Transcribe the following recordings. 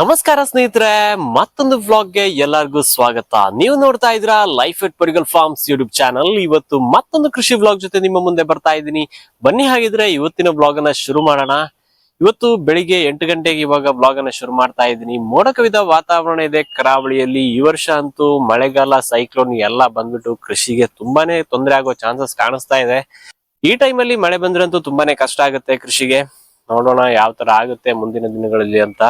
ನಮಸ್ಕಾರ ಸ್ನೇಹಿತರೆ, ಮತ್ತೊಂದು ವ್ಲಾಗ್ಗೆ ಎಲ್ಲರಿಗೂ ಸ್ವಾಗತ. ನೀವು ನೋಡ್ತಾ ಇದ್ರ life at Porigal farms YouTube channel ಇವತ್ತು ಮತ್ತೊಂದು ಕೃಷಿ ವ್ಲಾಗ್ ಜೊತೆ ನಿಮ್ಮ ಮುಂದೆ ಬರ್ತಾ ಇದ್ದೀನಿ. ಬನ್ನಿ ಹಾಗಿದ್ರೆ ಇವತ್ತಿನ ವ್ಲಾಗ್ ಅನ್ನ ಶುರು ಮಾಡೋಣ. ಇವತ್ತು ಬೆಳಿಗ್ಗೆ ಎಂಟು ಗಂಟೆಗೆ ಇವಾಗ ವ್ಲಾಗ್ ಅನ್ನ ಶುರು ಮಾಡ್ತಾ ಇದ್ದೀನಿ. ಮೋಡ ಕವಿದ ವಾತಾವರಣ ಇದೆ. ಕರಾವಳಿಯಲ್ಲಿ ಈ ವರ್ಷ ಅಂತೂ ಮಳೆಗಾಲ ಸೈಕ್ಲೋನ್ ಎಲ್ಲ ಬಂದ್ಬಿಟ್ಟು ಕೃಷಿಗೆ ತುಂಬಾನೇ ತೊಂದರೆ ಆಗೋ ಚಾನ್ಸಸ್ ಕಾಣಿಸ್ತಾ ಇದೆ. ಈ ಟೈಮಲ್ಲಿ ಮಳೆ ಬಂದ್ರಂತೂ ತುಂಬಾನೇ ಕಷ್ಟ ಆಗುತ್ತೆ ಕೃಷಿಗೆ. ನೋಡೋಣ ಯಾವ ತರ ಆಗುತ್ತೆ ಮುಂದಿನ ದಿನಗಳಲ್ಲಿ ಅಂತ.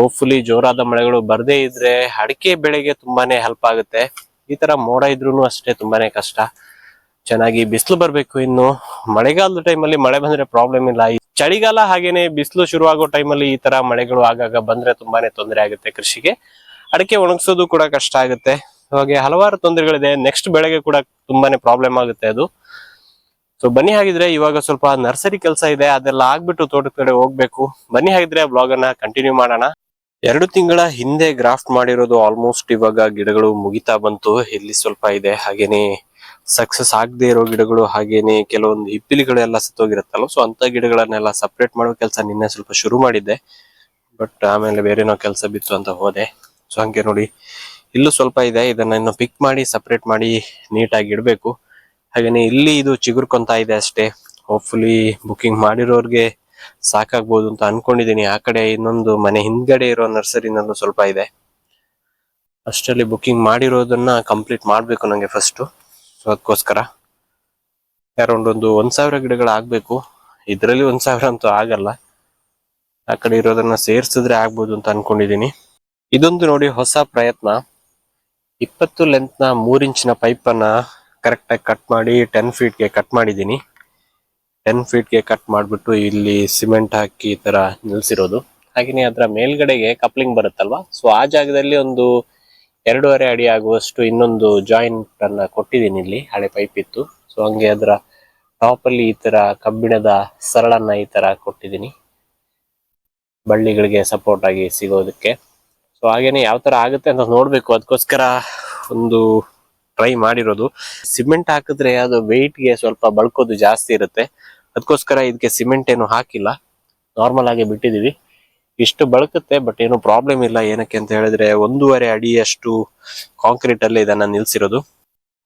ಹೋಪ್ಫುಲಿ ಜೋರಾದ ಮಳೆಗಳು ಬರದೇ ಇದ್ರೆ ಅಡಿಕೆ ಬೆಳೆಗೆ ತುಂಬಾನೇ ಹೆಲ್ಪ್ ಆಗುತ್ತೆ. ಈ ತರ ಮೋಡ ಇದ್ರೂನು ಅಷ್ಟೇ ತುಂಬಾನೇ ಕಷ್ಟ. ಚೆನ್ನಾಗಿ ಬಿಸಿಲು ಬರ್ಬೇಕು ಇನ್ನು. ಮಳೆಗಾಲದ ಟೈಮಲ್ಲಿ ಮಳೆ ಬಂದ್ರೆ ಪ್ರಾಬ್ಲಮ್ ಇಲ್ಲ. ಚಳಿಗಾಲ ಹಾಗೇನೆ ಬಿಸಿಲು ಶುರುವಾಗೋ ಟೈಮಲ್ಲಿ ಈ ತರ ಮಳೆಗಳು ಆಗಾಗ ಬಂದ್ರೆ ತುಂಬಾನೇ ತೊಂದರೆ ಆಗುತ್ತೆ ಕೃಷಿಗೆ. ಅಡಿಕೆ ಒಣಗಿಸೋದು ಕೂಡ ಕಷ್ಟ ಆಗುತ್ತೆ. ಹಾಗೆ ಹಲವಾರು ತೊಂದರೆಗಳಿದೆ. ನೆಕ್ಸ್ಟ್ ಬೆಳೆಗೆ ಕೂಡ ತುಂಬಾನೇ ಪ್ರಾಬ್ಲಮ್ ಆಗುತ್ತೆ ಅದು. ಸೊ ಬನ್ನಿ ಹಾಗಿದ್ರೆ ಇವಾಗ ಸ್ವಲ್ಪ ನರ್ಸರಿ ಕೆಲಸ ಇದೆ. ಅದೆಲ್ಲ ಆಗ್ಬಿಟ್ಟು ತೋಟದ ಕಡೆ ಹೋಗ್ಬೇಕು. ಬನ್ನಿ ಹಾಗಿದ್ರೆ ಬ್ಲಾಗ್ ಅನ್ನ ಕಂಟಿನ್ಯೂ ಮಾಡೋಣ. ಎರಡು ತಿಂಗಳ ಹಿಂದೆ ಗ್ರಾಫ್ಟ್ ಮಾಡಿರೋದು ಆಲ್ಮೋಸ್ಟ್ ಇವಾಗ ಗಿಡಗಳು ಮುಗಿತಾ ಬಂತು. ಇಲ್ಲಿ ಸ್ವಲ್ಪ ಇದೆ. ಹಾಗೇನೆ ಸಕ್ಸಸ್ ಆಗದೆ ಇರೋ ಗಿಡಗಳು, ಹಾಗೇನೆ ಕೆಲವೊಂದು ಹಿಪ್ಪಿಲಿಗಳೆಲ್ಲ ಸತ್ತೋಗಿರುತ್ತಲ್ಲ ಸೊ ಅಂತ ಗಿಡಗಳನ್ನೆಲ್ಲ ಸಪ್ರೇಟ್ ಮಾಡೋ ಕೆಲಸ ನಿನ್ನೆ ಸ್ವಲ್ಪ ಶುರು ಮಾಡಿದ್ದೆ. ಬಟ್ ಆಮೇಲೆ ಬೇರೆನೋ ಕೆಲಸ ಬಿತ್ತು ಅಂತ ಹೋದೆ. ಸೊ ಹಂಗೆ ನೋಡಿ, ಇಲ್ಲೂ ಸ್ವಲ್ಪ ಇದೆ. ಇದನ್ನ ಇನ್ನು ಪಿಕ್ ಮಾಡಿ ಸಪ್ರೇಟ್ ಮಾಡಿ ನೀಟಾಗಿ ಇಡಬೇಕು. ಹಾಗೇನೆ ಇಲ್ಲಿ ಇದು ಚಿಗುರ್ಕೊಂತ ಇದೆ ಅಷ್ಟೇ. ಹೋಪ್ಫುಲಿ ಬುಕಿಂಗ್ ಮಾಡಿರೋರ್ಗೆ ಸಾಕಾಗ್ಬೋದು ಅಂತ ಅನ್ಕೊಂಡಿದ್ದೀನಿ. ಆ ಕಡೆ ಇನ್ನೊಂದು ಮನೆ ಹಿಂದ್ಗಡೆ ಇರೋ ನರ್ಸರಿನಲ್ಲೂ ಸ್ವಲ್ಪ ಇದೆ. ಅಷ್ಟರಲ್ಲಿ ಬುಕಿಂಗ್ ಮಾಡಿರೋದನ್ನ ಕಂಪ್ಲೀಟ್ ಮಾಡಬೇಕು ನನಗೆ ಫಸ್ಟು ಸೊ ಅದಕ್ಕೋಸ್ಕರ ಅರೌಂಡ್ ಒಂದು ಒಂದ್ ಸಾವಿರ ಗಿಡಗಳು ಆಗಬೇಕು. ಇದರಲ್ಲಿ ಒಂದ್ ಸಾವಿರ ಅಂತೂ ಆಗಲ್ಲ. ಆ ಕಡೆ ಇರೋದನ್ನ ಸೇರಿಸಿದ್ರೆ ಆಗ್ಬೋದು ಅಂತ ಅನ್ಕೊಂಡಿದ್ದೀನಿ. ಇದೊಂದು ನೋಡಿ ಹೊಸ ಪ್ರಯತ್ನ. ಇಪ್ಪತ್ತು ಲೆಂತ್ನ ಮೂರ್ ಇಂಚಿನ ಪೈಪನ್ನು ಕರೆಕ್ಟಾಗಿ ಕಟ್ ಮಾಡಿ ಟೆನ್ ಫೀಟ್ಗೆ ಕಟ್ ಮಾಡಿದ್ದೀನಿ. ಟೆನ್ ಫೀಟ್ಗೆ ಕಟ್ ಮಾಡಿಬಿಟ್ಟು ಇಲ್ಲಿ ಸಿಮೆಂಟ್ ಹಾಕಿ ಈ ತರ ನಿಲ್ಸಿರೋದು. ಹಾಗೇನೆ ಅದರ ಮೇಲ್ಗಡೆಗೆ ಕಪ್ಲಿಂಗ್ ಬರುತ್ತಲ್ವಾ? ಸೊ ಆ ಜಾಗದಲ್ಲಿ ಒಂದು ಎರಡೂವರೆ ಅಡಿ ಆಗುವಷ್ಟು ಇನ್ನೊಂದು ಜಾಯಿಂಟ್ ಅನ್ನ ಕೊಟ್ಟಿದ್ದೀನಿ ಇಲ್ಲಿ, ಹಳೆ ಪೈಪ್ ಇತ್ತು. ಸೊ ಹಂಗೆ ಅದರ ಟಾಪ್ ಅಲ್ಲಿ ಈ ತರ ಕಬ್ಬಿಣದ ಸರಳನ್ನ ಈ ತರ ಕೊಟ್ಟಿದ್ದೀನಿ. ಬಳ್ಳಿಗಳಿಗೆ ಸಪೋರ್ಟ್ ಆಗಿ ಸಿಗೋದಕ್ಕೆ. ಸೊ ಹಾಗೇನೆ ಯಾವ ತರ ಆಗುತ್ತೆ ಅಂತ ನೋಡ್ಬೇಕು. ಅದಕ್ಕೋಸ್ಕರ ಒಂದು ಟ್ರೈ ಮಾಡಿರೋದು. ಸಿಮೆಂಟ್ ಹಾಕಿದ್ರೆ ಅದು weight ಗೆ ಸ್ವಲ್ಪ ಬಳ್ಕೋದು ಜಾಸ್ತಿ ಇರುತ್ತೆ. ಅದಕ್ಕೋಸ್ಕರ ಇದಕ್ಕೆ ಸಿಮೆಂಟ್ ಏನು ಹಾಕಿಲ್ಲ. ನಾರ್ಮಲ್ ಆಗಿ ಬಿಟ್ಟಿದೀವಿ. ಇಷ್ಟು ಬಳಕುತ್ತೆ ಬಟ್ ಏನು ಪ್ರಾಬ್ಲಮ್ ಇಲ್ಲ. ಏನಕ್ಕೆ ಅಂತ ಹೇಳಿದ್ರೆ ಒಂದೂವರೆ ಅಡಿಯಷ್ಟು ಕಾಂಕ್ರೀಟ್ ಅಲ್ಲಿ ಇದನ್ನ ನಿಲ್ಸಿರೋದು.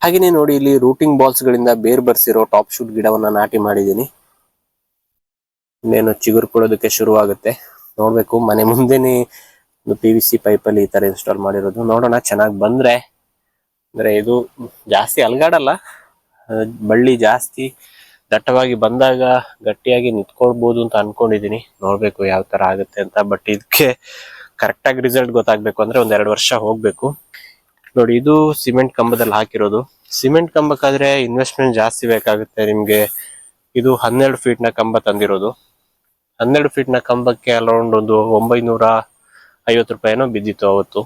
ಹಾಗೇನೆ ನೋಡಿ ಇಲ್ಲಿ ರೂಟಿಂಗ್ ಬಾಲ್ಸ್ ಗಳಿಂದ ಬೇರ್ ಬರ್ಸಿರೋ ಟಾಪ್ ಶೂಟ್ ಗಿಡವನ್ನ ನಾಟಿ ಮಾಡಿದೀನಿ ಇನ್ನೇನು ಚಿಗುರು ಕೊಡೋದಕ್ಕೆ ಶುರುವಾಗುತ್ತೆ. ನೋಡ್ಬೇಕು, ಮನೆ ಮುಂದೆನೆ ಪಿ ವಿ ಸಿ ಪೈಪ್ ಈ ತರ ಇನ್ಸ್ಟಾಲ್ ಮಾಡಿರೋದು. ನೋಡೋಣ, ಚೆನ್ನಾಗಿ ಬಂದ್ರೆ ಅಂದ್ರೆ ಇದು ಜಾಸ್ತಿ ಅಲ್ಗಾಡಲ್ಲ. ಬಳ್ಳಿ ಜಾಸ್ತಿ ದಟ್ಟವಾಗಿ ಬಂದಾಗ ಗಟ್ಟಿಯಾಗಿ ನಿಂತ್ಕೊಳ್ಬಹುದು ಅಂತ ಅನ್ಕೊಂಡಿದೀನಿ. ನೋಡ್ಬೇಕು ಯಾವ ತರ ಆಗುತ್ತೆ ಅಂತ. ಬಟ್ ಇದಕ್ಕೆ ಕರೆಕ್ಟ್ ಆಗಿ ರಿಸಲ್ಟ್ ಗೊತ್ತಾಗ್ಬೇಕು ಅಂದ್ರೆ ಒಂದ್ ಎರಡು ವರ್ಷ ಹೋಗ್ಬೇಕು. ನೋಡಿ, ಇದು ಸಿಮೆಂಟ್ ಕಂಬದಲ್ಲಿ ಹಾಕಿರೋದು. ಸಿಮೆಂಟ್ ಕಂಬಕ್ಕಾದ್ರೆ ಇನ್ವೆಸ್ಟ್ಮೆಂಟ್ ಜಾಸ್ತಿ ಬೇಕಾಗುತ್ತೆ ನಿಮ್ಗೆ. ಇದು ಹನ್ನೆರಡು ಫೀಟ್ನ ಕಂಬ ತಂದಿರೋದು. ಹನ್ನೆರಡು ಫೀಟ್ನ ಕಂಬಕ್ಕೆ ಅಲೌಂಡ್ ಒಂದು ಒಂಬೈನೂರ ಐವತ್ತು ರೂಪಾಯಿನೋ ಬಿದ್ದಿತ್ತು ಅವತ್ತು.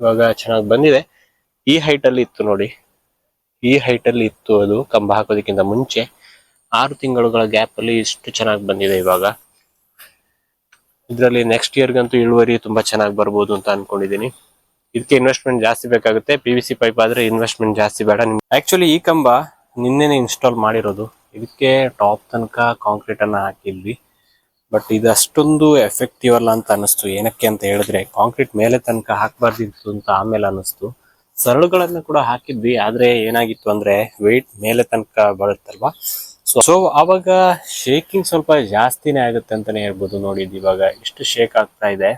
ಇವಾಗ ಚೆನ್ನಾಗಿ ಬಂದಿದೆ. ಈ ಹೈಟ್ ಅಲ್ಲಿ ಇತ್ತು ನೋಡಿ. ಈ ಹೈಟ್ ಅಲ್ಲಿ ಇತ್ತು ಅದು ಕಂಬ ಹಾಕೋದಕ್ಕಿಂತ ಮುಂಚೆ. ಆರು ತಿಂಗಳುಗಳ ಗ್ಯಾಪ್ ಅಲ್ಲಿ ಇಷ್ಟು ಚೆನ್ನಾಗಿ ಬಂದಿದೆ ಇವಾಗ. ಇದರಲ್ಲಿ ನೆಕ್ಸ್ಟ್ ಇಯರ್ಗಂತೂ ಇಳುವರಿ ತುಂಬಾ ಚೆನ್ನಾಗಿ ಬರ್ಬೋದು ಅಂತ ಅನ್ಕೊಂಡಿದೀನಿ. ಇದಕ್ಕೆ ಇನ್ವೆಸ್ಟ್ಮೆಂಟ್ ಜಾಸ್ತಿ ಬೇಕಾಗುತ್ತೆ. ಪಿ ವಿ ಸಿ ಪೈಪ್ ಆದ್ರೆ ಇನ್ವೆಸ್ಟ್ಮೆಂಟ್ ಜಾಸ್ತಿ ಬೇಡ. ಆಕ್ಚುಲಿ ಈ ಕಂಬ ನಿನ್ನೆನೆ ಇನ್ಸ್ಟಾಲ್ ಮಾಡಿರೋದು. ಇದಕ್ಕೆ ಟಾಪ್ ತನಕ ಕಾಂಕ್ರೀಟ್ ಅನ್ನ ಹಾಕಿದ್ವಿ. ಬಟ್ ಇದು ಅಷ್ಟೊಂದು ಎಫೆಕ್ಟಿವ್ ಅಲ್ಲ ಅಂತ ಅನಿಸ್ತು ಏನಕ್ಕೆ ಅಂತ ಹೇಳಿದ್ರೆ ಕಾಂಕ್ರೀಟ್ ಮೇಲೆ ತನಕ ಹಾಕಬಾರ್ದಿತ್ತು ಅಂತ ಆಮೇಲೆ ಅನಿಸ್ತು ಸರಳುಗಳನ್ನ ಕೂಡ ಹಾಕಿದ್ವಿ. ಆದ್ರೆ ಏನಾಗಿತ್ತು ಅಂದ್ರೆ ವೆಯ್ಟ್ ಮೇಲೆ ತನಕ ಬರುತ್ತಲ್ವಾ ಸೊ ಸೊ ಅವಾಗ ಶೇಕಿಂಗ್ ಸ್ವಲ್ಪ ಜಾಸ್ತಿನೇ ಆಗುತ್ತೆ ಅಂತಾನೆ ಹೇಳ್ಬೋದು. ನೋಡಿದ್ವಿ ಇವಾಗ ಇಷ್ಟು ಶೇಕ್ ಆಗ್ತಾ ಇದೆ.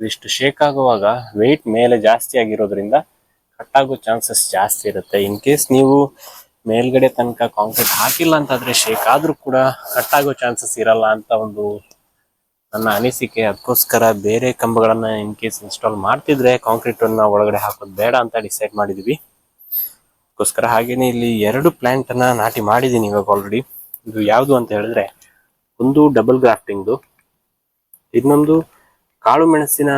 ಇಷ್ಟು ಶೇಕ್ ಆಗುವಾಗ ವೆಯ್ಟ್ ಮೇಲೆ ಜಾಸ್ತಿ ಆಗಿರೋದ್ರಿಂದ ಕಟ್ ಆಗೋ ಚಾನ್ಸಸ್ ಜಾಸ್ತಿ ಇರುತ್ತೆ. ಇನ್ ಕೇಸ್ ನೀವು ಮೇಲ್ಗಡೆ ತನಕ ಕಾಂಕ್ರೀಟ್ ಹಾಕಿಲ್ಲ ಅಂತಾದ್ರೆ ಶೇಕ್ ಆದ್ರೂ ಕೂಡ ಕಟ್ ಆಗೋ ಚಾನ್ಸಸ್ ಇರಲ್ಲ ಅಂತ ಒಂದು ನನ್ನ ಅನಿಸಿಕೆ ಅದಕ್ಕೋಸ್ಕರ ಬೇರೆ ಕಂಬಗಳನ್ನ ಇನ್ ಕೇಸ್ ಇನ್ಸ್ಟಾಲ್ ಮಾಡ್ತಿದ್ರೆ ಕಾಂಕ್ರೀಟ್ ಅನ್ನ ಒಳಗಡೆ ಹಾಕೋದು ಬೇಡ ಅಂತ ಡಿಸೈಡ್ ಮಾಡಿದೀವಿ. ಅದಕ್ಕೋಸ್ಕರ ಹಾಗೇನೆ ಇಲ್ಲಿ ಎರಡು ಪ್ಲಾಂಟ್ ಅನ್ನ ನಾಟಿ ಮಾಡಿದೀನಿ ಇವಾಗ ಆಲ್ರೆಡಿ ಇದು ಯಾವುದು ಅಂತ ಹೇಳಿದ್ರೆ ಒಂದು ಡಬಲ್ ಗ್ರಾಫ್ಟಿಂಗ್ದು ಇನ್ನೊಂದು ಕಾಳು ಮೆಣಸಿನ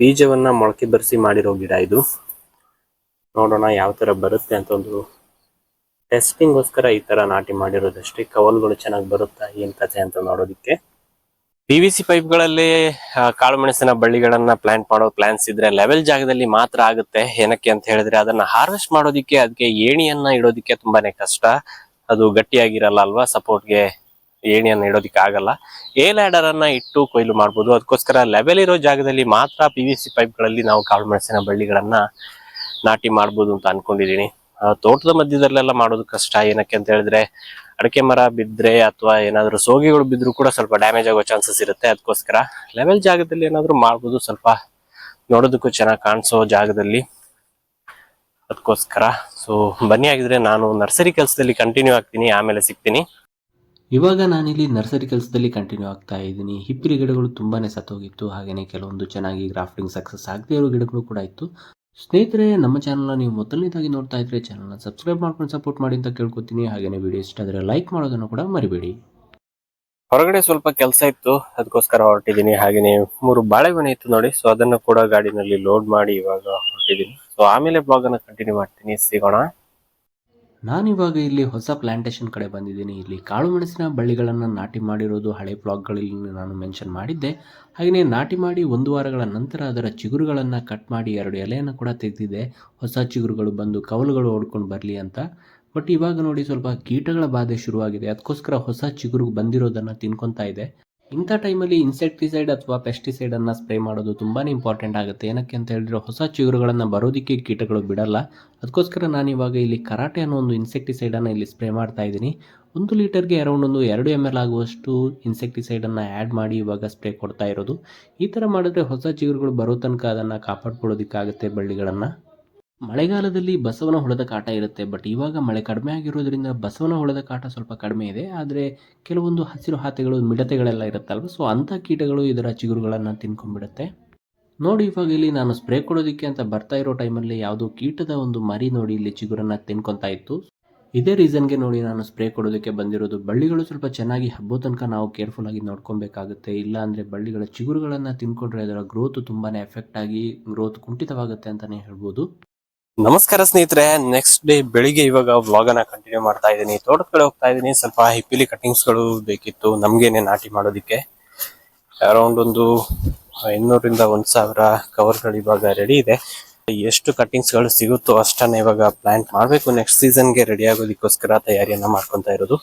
ಬೀಜವನ್ನ ಮೊಳಕೆ ಬರಿಸಿ ಮಾಡಿರೋ ಗಿಡ ಇದು. ನೋಡೋಣ ಯಾವ ತರ ಬರುತ್ತೆ ಅಂತ ಒಂದು ಟೆಸ್ಟಿಂಗ್ಗೋಸ್ಕರ ಈ ತರ ನಾಟಿ ಮಾಡಿರೋದಷ್ಟೇ. ಕವಲ್ಗಳು ಚೆನ್ನಾಗಿ ಬರುತ್ತಾ, ಏನ್ ಕಥೆ ಅಂತ ನೋಡೋದಿಕ್ಕೆ. ಪಿ ವಿ ಸಿ ಪೈಪ್ಗಳಲ್ಲಿ ಕಾಳು ಮೆಣಸಿನ ಬಳ್ಳಿಗಳನ್ನ ಪ್ಲಾಂಟ್ ಮಾಡೋ ಪ್ಲಾನ್ಸ್ ಇದ್ರೆ ಲೆವೆಲ್ ಜಾಗದಲ್ಲಿ ಮಾತ್ರ ಆಗುತ್ತೆ. ಏನಕ್ಕೆ ಅಂತ ಹೇಳಿದ್ರೆ ಅದನ್ನ ಹಾರ್ವೆಸ್ಟ್ ಮಾಡೋದಿಕ್ಕೆ ಅದಕ್ಕೆ ಏಣಿಯನ್ನ ಇಡೋದಿಕ್ಕೆ ತುಂಬಾನೇ ಕಷ್ಟ. ಅದು ಗಟ್ಟಿಯಾಗಿರಲ್ಲ ಅಲ್ವಾ? ಸಪೋರ್ಟ್ಗೆ ಏಣಿಯನ್ನ ಇಡೋದಿಕ್ಕೆ ಆಗಲ್ಲ. ಏ ಲ್ಯಾಡರ್ ಅನ್ನ ಇಟ್ಟು ಕೊಯ್ಲು ಮಾಡ್ಬೋದು. ಅದಕ್ಕೋಸ್ಕರ ಲೆವೆಲ್ ಇರೋ ಜಾಗದಲ್ಲಿ ಮಾತ್ರ ಪಿ ವಿ ಸಿ ಪೈಪ್ಗಳಲ್ಲಿ ನಾವು ಕಾಳು ಮೆಣಸಿನ ಬಳ್ಳಿಗಳನ್ನ ನಾಟಿ ಮಾಡಬಹುದು ಅಂತ ಅನ್ಕೊಂಡಿದೀನಿ. ಆ, ತೋಟದ ಮಧ್ಯದಲ್ಲೆಲ್ಲ ಮಾಡೋದು ಕಷ್ಟ. ಏನಕ್ಕೆ ಅಂತ ಹೇಳಿದ್ರೆ, ಅಡಕೆ ಮರ ಬಿದ್ರೆ ಅಥವಾ ಏನಾದ್ರು ಸೋಗೆಗಳು ಬಿದ್ರು ಕೂಡ ಸ್ವಲ್ಪ ಡ್ಯಾಮೇಜ್ ಆಗೋ ಚಾನ್ಸಸ್ ಇರುತ್ತೆ. ಅದಕ್ಕೋಸ್ಕರ ಲೆವೆಲ್ ಜಾಗದಲ್ಲಿ ಏನಾದ್ರು ಮಾಡ್ಬೋದು. ಸ್ವಲ್ಪ ನೋಡೋದಕ್ಕೂ ಚೆನ್ನಾಗಿ ಕಾಣಿಸೋ ಜಾಗದಲ್ಲಿ. ಅದಕ್ಕೋಸ್ಕರ ಸೊ ಬನ್ನಿ ಆಗಿದ್ರೆ ನಾನು ನರ್ಸರಿ ಕೆಲಸದಲ್ಲಿ ಕಂಟಿನ್ಯೂ ಆಗ್ತೀನಿ. ಆಮೇಲೆ ಸಿಗ್ತೀನಿ. ಇವಾಗ ನಾನಿಲ್ಲಿ ನರ್ಸರಿ ಕೆಲಸದಲ್ಲಿ ಕಂಟಿನ್ಯೂ ಆಗ್ತಾ ಇದ್ದೀನಿ. ಹಿಪ್ಪಿರಿ ಗಿಡಗಳು ತುಂಬಾನೇ ಸತ್ತೋಗಿತ್ತು. ಹಾಗೆಯೇ ಕೆಲವೊಂದು ಚೆನ್ನಾಗಿ ಗ್ರಾಫ್ಟಿಂಗ್ ಸಕ್ಸಸ್ ಆಗದೇ ಇರೋ ಗಿಡಗಳು ಕೂಡ ಇತ್ತು. ಸ್ನೇಹಿತರೆ, ನಮ್ಮ ಚಾನಲ್ನ ನೀವು ಮೊದಲನೇದಾಗಿ ನೋಡ್ತಾ ಇದ್ರೆ ಚಾನಲ್ನ ಸಬ್ಸ್ಕ್ರೈಬ್ ಮಾಡ್ಕೊಂಡು ಸಪೋರ್ಟ್ ಮಾಡಿ ಅಂತ ಕೇಳ್ಕೊತೀನಿ. ಹಾಗೆಯೇ ವಿಡಿಯೋ ಇಷ್ಟ ಆದರೆ ಲೈಕ್ ಮಾಡೋದನ್ನು ಕೂಡ ಮರಿಬೇಡಿ. ಹೊರಗಡೆ ಸ್ವಲ್ಪ ಕೆಲಸ ಇತ್ತು ಅದಕ್ಕೋಸ್ಕರ ಹೊರಟಿದ್ದೀನಿ. ಹಾಗೆಯೇ ಮೂರು ಬಾಳೆಗೊನೆ ಇತ್ತು ನೋಡಿ ಸೊ ಅದನ್ನು ಕೂಡ ಗಾಡಿನಲ್ಲಿ ಲೋಡ್ ಮಾಡಿ ಇವಾಗ ಹೊರಟಿದ್ದೀನಿ. ಸೊ ಆಮೇಲೆ ಬ್ಲಾಗನ್ನು ಕಂಟಿನ್ಯೂ ಮಾಡ್ತೀನಿ. ಸಿಗೋಣ. ನಾನಿವಾಗ ಇಲ್ಲಿ ಹೊಸ ಪ್ಲಾಂಟೇಶನ್ ಕಡೆ ಬಂದಿದ್ದೀನಿ. ಇಲ್ಲಿ ಕಾಳು ಮೆಣಸಿನ ಬಳ್ಳಿಗಳನ್ನು ನಾಟಿ ಮಾಡಿರೋದು ಹಳೆ ಬ್ಲಾಗ್ಗಳಲ್ಲಿ ನಾನು ಮೆನ್ಷನ್ ಮಾಡಿದ್ದೆ. ಹಾಗೆಯೇ ನಾಟಿ ಮಾಡಿ ಒಂದು ವಾರಗಳ ನಂತರ ಅದರ ಚಿಗುರುಗಳನ್ನು ಕಟ್ ಮಾಡಿ ಎರಡು ಎಲೆಯನ್ನು ಕೂಡ ತೆಗೆದಿದೆ. ಹೊಸ ಚಿಗುರುಗಳು ಬಂದು ಕವಲುಗಳು ಓಡ್ಕೊಂಡು ಬರಲಿ ಅಂತ. ಬಟ್ ಇವಾಗ ನೋಡಿ ಸ್ವಲ್ಪ ಕೀಟಗಳ ಬಾಧೆ ಶುರುವಾಗಿದೆ. ಅದಕ್ಕೋಸ್ಕರ ಹೊಸ ಚಿಗುರು ಬಂದಿರೋದನ್ನು ತಿನ್ಕೊತಾ ಇದೆ. ಇಂಥ ಟೈಮಲ್ಲಿ ಇನ್ಸೆಕ್ಟಿಸೈಡ್ ಅಥವಾ ಪೆಸ್ಟಿಸೈಡನ್ನು ಸ್ಪ್ರೇ ಮಾಡೋದು ತುಂಬಾ ಇಂಪಾರ್ಟೆಂಟ್ ಆಗುತ್ತೆ. ಏನಕ್ಕೆ ಅಂತ ಹೇಳಿದ್ರೆ ಹೊಸ ಚಿಗುರುಗಳನ್ನು ಬರೋದಕ್ಕೆ ಕೀಟಗಳು ಬಿಡಲ್ಲ. ಅದಕ್ಕೋಸ್ಕರ ನಾನು ಇವಾಗ ಇಲ್ಲಿ ಕರಾಟೆ ಅನ್ನೋ ಒಂದು ಇನ್ಸೆಕ್ಟಿಸೈಡನ್ನು ಇಲ್ಲಿ ಸ್ಪ್ರೇ ಮಾಡ್ತಾ ಇದ್ದೀನಿ. ಒಂದು ಲೀಟರ್ಗೆ ಅರೌಂಡ್ ಒಂದು ಎರಡು ಎಂ ಎಲ್ ಆಗುವಷ್ಟು ಇನ್ಸೆಕ್ಟಿಸೈಡನ್ನು ಆ್ಯಡ್ ಮಾಡಿ ಇವಾಗ ಸ್ಪ್ರೇ ಕೊಡ್ತಾ ಇರೋದು. ಈ ಥರ ಮಾಡಿದ್ರೆ ಹೊಸ ಚಿಗುರುಗಳು ಬರೋ ತನಕ ಅದನ್ನು ಕಾಪಾಡ್ಕೊಳ್ಳೋದಕ್ಕಾಗುತ್ತೆ ಬಳ್ಳಿಗಳನ್ನು. ಮಳೆಗಾಲದಲ್ಲಿ ಬಸವನ ಹುಳದ ಕಾಟ ಇರುತ್ತೆ ಬಟ್ ಇವಾಗ ಮಳೆ ಕಡಿಮೆ ಆಗಿರೋದ್ರಿಂದ ಬಸವನ ಹುಳದ ಕಾಟ ಸ್ವಲ್ಪ ಕಡಿಮೆ ಇದೆ. ಆದರೆ ಕೆಲವೊಂದು ಹಸಿರು ಹಾತೆಗಳು, ಮಿಡತೆಗಳೆಲ್ಲ ಇರುತ್ತಲ್ವ? ಸೊ ಅಂಥ ಕೀಟಗಳು ಇದರ ಚಿಗುರುಗಳನ್ನು ತಿನ್ಕೊಂಡ್ಬಿಡುತ್ತೆ. ನೋಡಿ, ಇವಾಗ ಇಲ್ಲಿ ನಾನು ಸ್ಪ್ರೇ ಕೊಡೋದಕ್ಕೆ ಅಂತ ಬರ್ತಾ ಇರೋ ಟೈಮಲ್ಲಿ ಯಾವುದೋ ಕೀಟದ ಒಂದು ಮರಿ ನೋಡಿ ಇಲ್ಲಿ ಚಿಗುರನ್ನ ತಿನ್ಕೊತಾ ಇತ್ತು. ಇದೇ ರೀಸನ್ಗೆ ನೋಡಿ ನಾನು ಸ್ಪ್ರೇ ಕೊಡೋದಕ್ಕೆ ಬಂದಿರೋದು. ಬಳ್ಳಿಗಳು ಸ್ವಲ್ಪ ಚೆನ್ನಾಗಿ ಹಬ್ಬೋ ತನಕ ನಾವು ಕೇರ್ಫುಲ್ ಆಗಿ ನೋಡ್ಕೊಬೇಕಾಗುತ್ತೆ. ಇಲ್ಲ ಅಂದರೆ ಬಳ್ಳಿಗಳ ಚಿಗುರುಗಳನ್ನು ತಿನ್ಕೊಂಡ್ರೆ ಅದರ ಗ್ರೋತ್ ತುಂಬಾ ಎಫೆಕ್ಟ್ ಆಗಿ ಗ್ರೋತ್ ಕುಂಠಿತವಾಗುತ್ತೆ ಅಂತಲೇ ಹೇಳ್ಬೋದು. ನಮಸ್ಕಾರ ಸ್ನೇಹಿತರೆ ನೆಕ್ಸ್ಟ್ ಡೇ ಬೆಳಿಗ್ಗೆ ಇವಾಗ ವ್ಲಾಗ್ ಅನ್ನ ಕಂಟಿನ್ಯೂ ಮಾಡ್ತಾ ಇದ್ದೀನಿ. ತೋಟದ ಕಡೆ ಹೋಗ್ತಾ ಇದ್ದೀನಿ. ಸ್ವಲ್ಪ ಹಿಪ್ಪಿಲಿ ಕಟಿಂಗ್ಸ್ಗಳು ಬೇಕಿತ್ತು. ನಮ್ಗೇನೆ ನಾಟಿ ಮಾಡೋದಿಕ್ಕೆ. ಅರೌಂಡ್ ಒಂದು ಇನ್ನೂರಿಂದ ಒಂದ್ ಸಾವಿರ ಕವರ್ಗಳು ಇವಾಗ ರೆಡಿ ಇದೆ. ಎಷ್ಟು ಕಟಿಂಗ್ಸ್ಗಳು ಸಿಗುತ್ತೋ ಅಷ್ಟನ್ನ ಇವಾಗ ಪ್ಲಾಂಟ್ ಮಾಡ್ಬೇಕು. ನೆಕ್ಸ್ಟ್ ಸೀಸನ್ಗೆ ರೆಡಿ ಆಗೋದಕ್ಕೋಸ್ಕರ ತಯಾರಿಯನ್ನ ಮಾಡ್ಕೊಂತ ಇರೋದು.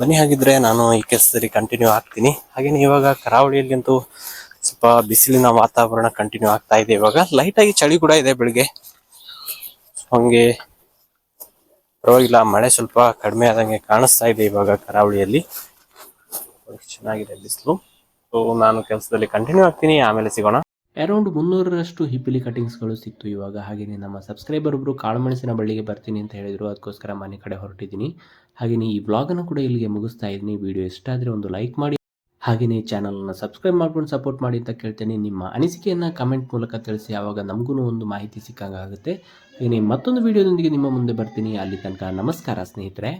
ಬನ್ನಿ ಹಾಗಿದ್ರೆ ನಾನು ಈ ಕೆಲಸದಲ್ಲಿ ಕಂಟಿನ್ಯೂ ಆಗ್ತೀನಿ. ಹಾಗೇನೆ ಇವಾಗ ಕರಾವಳಿಯಲ್ಲಂತೂ ಸ್ವಲ್ಪ ಬಿಸಿಲಿನ ವಾತಾವರಣ ಕಂಟಿನ್ಯೂ ಆಗ್ತಾ ಇದೆ ಇವಾಗ. ಲೈಟ್ ಆಗಿ ಚಳಿ ಕೂಡ ಇದೆ ಬೆಳಿಗ್ಗೆ. ಹಂಗೆ ಪರವಾಗಿಲ್ಲ, ಮಳೆ ಸ್ವಲ್ಪ ಕಡಿಮೆ ಆದಂಗೆ ಕಾಣಿಸ್ತಾ ಇದೆ ಇವಾಗ ಕರಾವಳಿಯಲ್ಲಿ. ಚೆನ್ನಾಗಿದೆ ಬಿಸಿಲು ಸೊ ನಾನು ಕೆಲಸದಲ್ಲಿ ಕಂಟಿನ್ಯೂ ಆಗ್ತೀನಿ, ಆಮೇಲೆ ಸಿಗೋಣ. ಅರೌಂಡ್ ಮುನ್ನೂರರಷ್ಟು ಹಿಪ್ಪಿಲಿ ಕಟಿಂಗ್ಸ್ಗಳು ಸಿಕ್ತು ಇವಾಗ. ಹಾಗೆಯೇ ನಮ್ಮ ಸಬ್ಸ್ಕ್ರೈಬರ್ ಒಬ್ಬರು ಕಾಳುಮೆಣಸಿನ ಬಳ್ಳಿಗೆ ಬರ್ತೀನಿ ಅಂತ ಹೇಳಿದ್ರು. ಅದಕ್ಕೋಸ್ಕರ ಮನೆ ಕಡೆ ಹೊರಟಿದ್ದೀನಿ. ಹಾಗೆಯೇ ಈ ವ್ಲಾಗನ್ನು ಕೂಡ ಇಲ್ಲಿಗೆ ಮುಗಿಸ್ತಾ ಇದ್ದೀನಿ. ವಿಡಿಯೋ ಇಷ್ಟ ಆದರೆ ಒಂದು ಲೈಕ್ ಮಾಡಿ. ಹಾಗೆಯೇ ಚಾನಲನ್ನು ಸಬ್ಸ್ಕ್ರೈಬ್ ಮಾಡ್ಕೊಂಡು ಸಪೋರ್ಟ್ ಮಾಡಿ ಅಂತ ಕೇಳ್ತೇನೆ. ನಿಮ್ಮ ಅನಿಸಿಕೆಯನ್ನು ಕಮೆಂಟ್ ಮೂಲಕ ತಿಳಿಸಿ, ಆವಾಗ ನಮಗೂ ಒಂದು ಮಾಹಿತಿ ಸಿಕ್ಕಂಗಾಗುತ್ತೆ. ಹಾಗೆಯೇ ಮತ್ತೊಂದು ವೀಡಿಯೋದೊಂದಿಗೆ ನಿಮ್ಮ ಮುಂದೆ ಬರ್ತೀನಿ. ಅಲ್ಲಿ ತನಕ ನಮಸ್ಕಾರ ಸ್ನೇಹಿತರೆ.